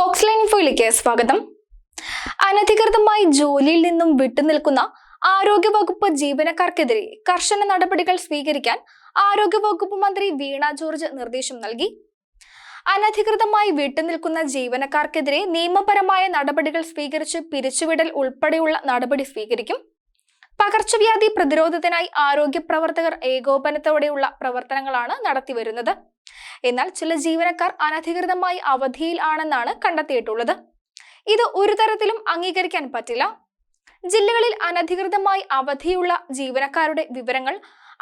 Fox line ഇൻഫോയിലേക്ക് സ്വാഗതം? അനധികൃതമായി ജോലിയിൽ നിന്നും വിട്ടുനിൽക്കുന്ന ആരോഗ്യവകുപ്പ് ജീവനക്കാർക്കെതിരെ കർശന നടപടികൾ സ്വീകരിക്കാൻ ആരോഗ്യവകുപ്പ് മന്ത്രി വീണ ജോർജ് നിർദ്ദേശം നൽകി. അനധികൃതമായി വിട്ടുനിൽക്കുന്ന ജീവനക്കാർക്കെതിരെ നിയമപരമായ നടപടികൾ സ്വീകരിച്ച് പിരിച്ചുവിടൽ ഉൾപ്പെടെയുള്ള നടപടി സ്വീകരിക്കും. പകർച്ചവ്യാധി പ്രതിരോധത്തിനായി ആരോഗ്യ പ്രവർത്തകർ ഏകോപനത്തോടെയുള്ള പ്രവർത്തനങ്ങളാണ് നടത്തിവരുന്നത്. എന്നാൽ ചില ജീവനക്കാർ അനധികൃതമായി അവധിയിൽ ആണെന്നാണ് കണ്ടെത്തിയിട്ടുള്ളത്. ഇത് ഒരു തരത്തിലും അംഗീകരിക്കാൻ പറ്റില്ല. ജില്ലകളിൽ അനധികൃതമായി അവധിയുള്ള ജീവനക്കാരുടെ വിവരങ്ങൾ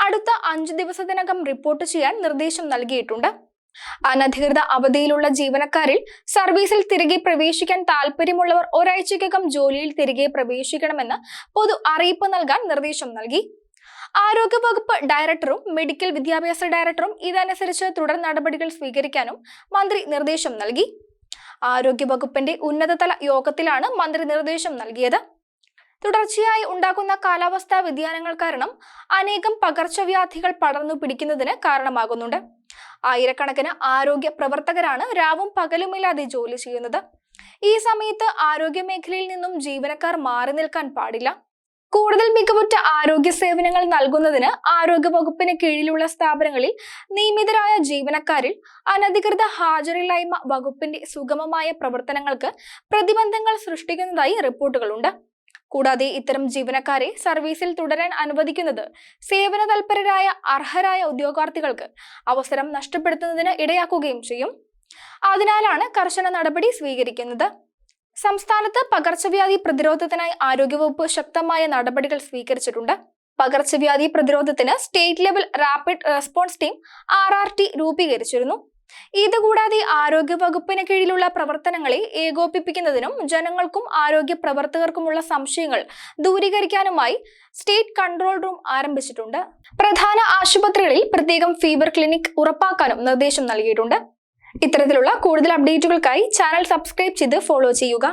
അടുത്ത അഞ്ചു ദിവസത്തിനകം റിപ്പോർട്ട് ചെയ്യാൻ നിർദ്ദേശം നൽകിയിട്ടുണ്ട്. അനധികൃത അവധിയിലുള്ള ജീവനക്കാരിൽ സർവീസിൽ തിരികെ പ്രവേശിക്കാൻ താല്പര്യമുള്ളവർ ഒരാഴ്ചയ്ക്കകം ജോലിയിൽ തിരികെ പ്രവേശിക്കണമെന്ന് പൊതു അറിയിപ്പ് നൽകാൻ നിർദ്ദേശം നൽകി. ആരോഗ്യവകുപ്പ് ഡയറക്ടറും മെഡിക്കൽ വിദ്യാഭ്യാസ ഡയറക്ടറും ഇതനുസരിച്ച് തുടർ നടപടികൾ സ്വീകരിക്കാനും മന്ത്രി നിർദ്ദേശം നൽകി. ആരോഗ്യവകുപ്പിന്റെ ഉന്നതതല യോഗത്തിലാണ് മന്ത്രി നിർദ്ദേശം നൽകിയത്. തുടർച്ചയായി ഉണ്ടാകുന്ന കാലാവസ്ഥാ വ്യതിയാനങ്ങൾ കാരണം അനേകം പകർച്ചവ്യാധികൾ പടർന്നു പിടിക്കുന്നതിന് കാരണമാകുന്നുണ്ട്. ആയിരക്കണക്കിന് ആരോഗ്യ പ്രവർത്തകരാണ് രാവും പകലുമില്ലാതെ ജോലി ചെയ്യുന്നത്. ഈ സമയത്ത് ആരോഗ്യ മേഖലയിൽ നിന്നും ജീവനക്കാർ മാറി നിൽക്കാൻ പാടില്ല. കൂടുതൽ മികവുറ്റ ആരോഗ്യ സേവനങ്ങൾ നൽകുന്നതിന് ആരോഗ്യ വകുപ്പിന് കീഴിലുള്ള സ്ഥാപനങ്ങളിൽ നിയമിതരായ ജീവനക്കാരിൽ അനധികൃത ഹാജരില്ലായ്മ വകുപ്പിന്റെ സുഗമമായ പ്രവർത്തനങ്ങൾക്ക് പ്രതിബന്ധങ്ങൾ സൃഷ്ടിക്കുന്നതായി റിപ്പോർട്ടുകളുണ്ട്. കൂടാതെ ഇത്തരം ജീവനക്കാരെ സർവീസിൽ തുടരാൻ അനുവദിക്കുന്നത് സേവന തൽപരരായ അർഹരായ ഉദ്യോഗാർത്ഥികൾക്ക് അവസരം നഷ്ടപ്പെടുത്തുന്നതിന് ഇടയാക്കുകയും ചെയ്യും. അതിനാലാണ് കർശന നടപടി സ്വീകരിക്കുന്നത്. സംസ്ഥാനത്ത് പകർച്ചവ്യാധി പ്രതിരോധത്തിനായി ആരോഗ്യവകുപ്പ് ശക്തമായ നടപടികൾ സ്വീകരിച്ചിട്ടുണ്ട്. പകർച്ചവ്യാധി പ്രതിരോധത്തിന് state level rapid response team R R T രൂപീകരിച്ചിരുന്നു. ഇതുകൂടാതെ ആരോഗ്യവകുപ്പിന് കീഴിലുള്ള പ്രവർത്തനങ്ങളെ ഏകോപിപ്പിക്കുന്നതിനും ജനങ്ങൾക്കും ആരോഗ്യ പ്രവർത്തകർക്കുമുള്ള സംശയങ്ങൾ ദൂരീകരിക്കാനുമായി സ്റ്റേറ്റ് കൺട്രോൾ റൂം ആരംഭിച്ചിട്ടുണ്ട്. പ്രധാന ആശുപത്രികളിൽ പ്രത്യേകം ഫീവർ ക്ലിനിക് ഉറപ്പാക്കാനും നിർദ്ദേശം നൽകിയിട്ടുണ്ട്. ഇത്തരത്തിലുള്ള കൂടുതൽ അപ്ഡേറ്റുകൾക്കായി ചാനൽ സബ്സ്ക്രൈബ് ചെയ്ത് ഫോളോ ചെയ്യുക.